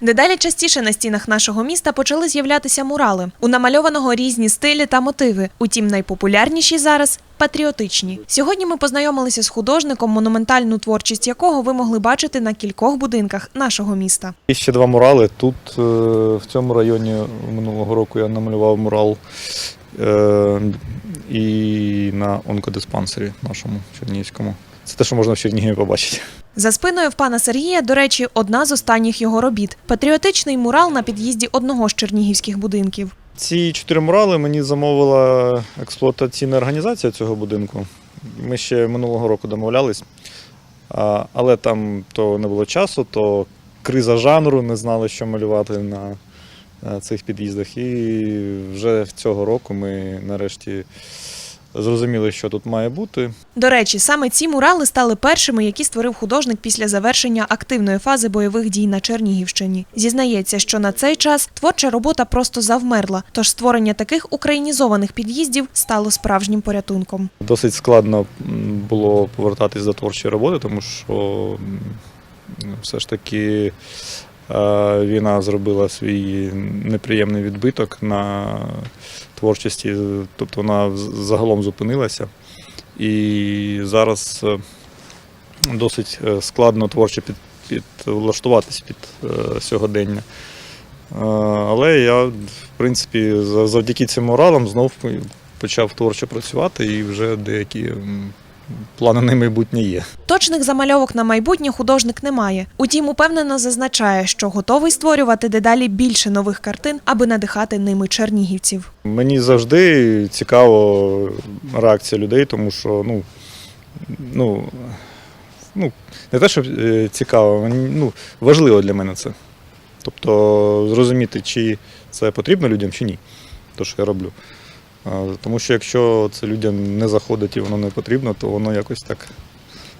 Дедалі частіше на стінах нашого міста почали з'являтися мурали. У намальованого різні стилі та мотиви. Утім, найпопулярніші зараз патріотичні. Сьогодні ми познайомилися з художником, монументальну творчість якого ви могли бачити на кількох будинках нашого міста. І ще два мурали. Тут е, в цьому районі минулого року я намалював мурал е, і на онкодиспансері нашому Чернігівському. Це те, що можна в Чернігові побачити. За спиною в пана Сергія, до речі, одна з останніх його робіт патріотичний мурал на під'їзді одного з чернігівських будинків. Ці чотири мурали мені замовила експлуатаційна організація цього будинку. Ми ще минулого року домовлялись, але там то не було часу, то криза жанру, не знали, що малювати на цих під'їздах. І вже цього року ми нарешті зрозуміли, що тут має бути. До речі, саме ці мурали стали першими, які створив художник після завершення активної фази бойових дій на Чернігівщині. Зізнається, що на цей час творча робота просто завмерла, тож створення таких українізованих під'їздів стало справжнім порятунком. Досить складно було повертатись до творчої роботи, тому що все ж таки війна зробила свій неприємний відбиток на творчості, тобто вона загалом зупинилася. І зараз е, досить е, складно творчо під, підлаштуватись під е, сьогодення. Е, Але я, в принципі, завдяки цим моралам знов почав творчо працювати і вже деякі плани на майбутнє є. Точних замальовок на майбутнє художник не має. Утім, упевнено зазначає, що готовий створювати дедалі більше нових картин, аби надихати ними чернігівців. Мені завжди цікаво реакція людей, тому що ну, ну, ну не те, що е, цікаво, ну, важливо для мене це. Тобто зрозуміти, чи це потрібно людям, чи ні, то, що я роблю. Тому що якщо це людям не заходить і воно не потрібно, то воно якось так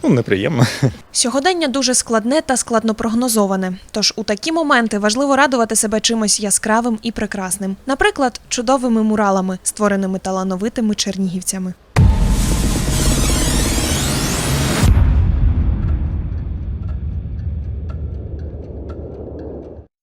ну, неприємно. Сьогодення дуже складне та складно прогнозоване. Тож у такі моменти важливо радувати себе чимось яскравим і прекрасним, наприклад, чудовими муралами, створеними талановитими чернігівцями.